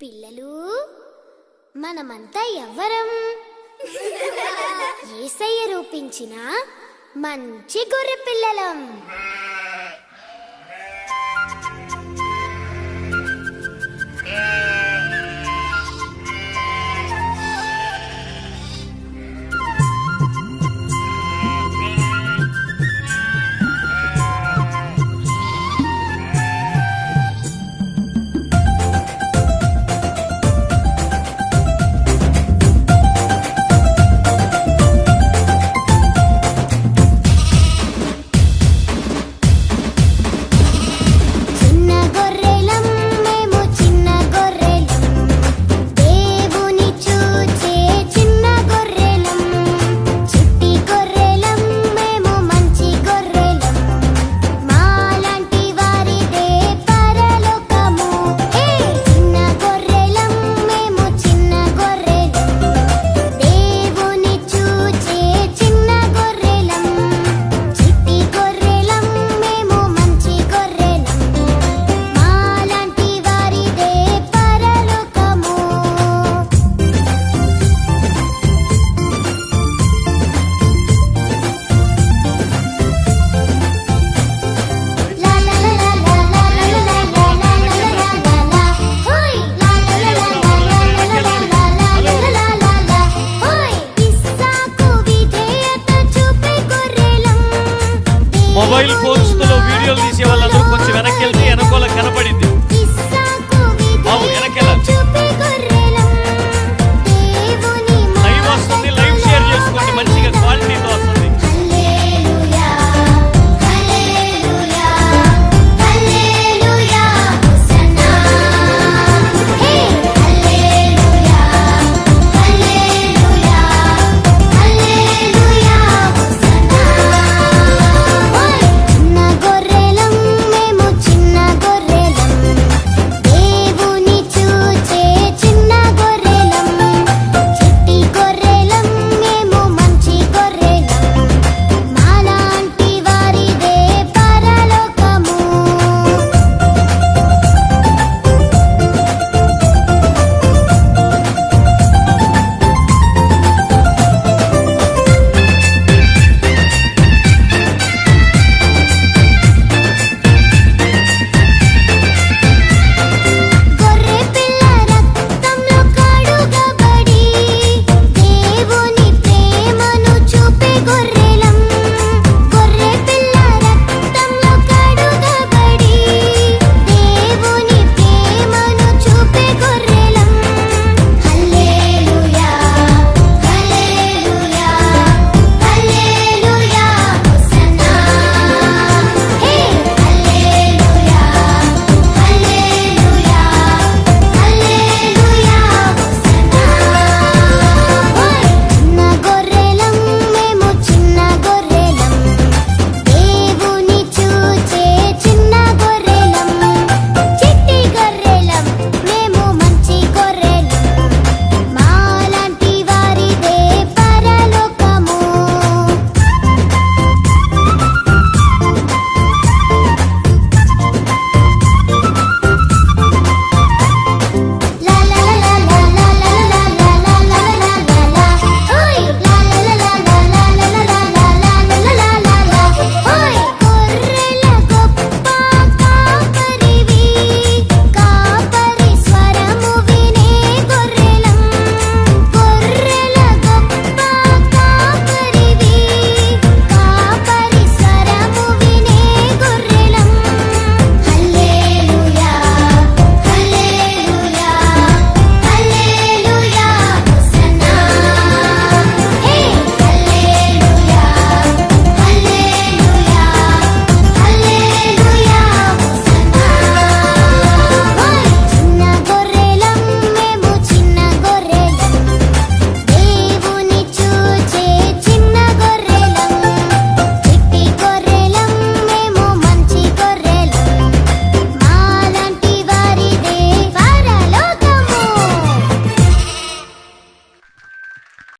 పిల్లలు మనమంతా ఎవ్వరం. ఏసయ్య రూపించిన మంచి గొర్రె పిల్లలం మొబైల్ ఫోన్స్లో వీడియోలు తీసే వాళ్ళందరూ కొంచెం వెనక్కి వెళ్తే వెనకాల కనపడింది. బాబు వెనక్కి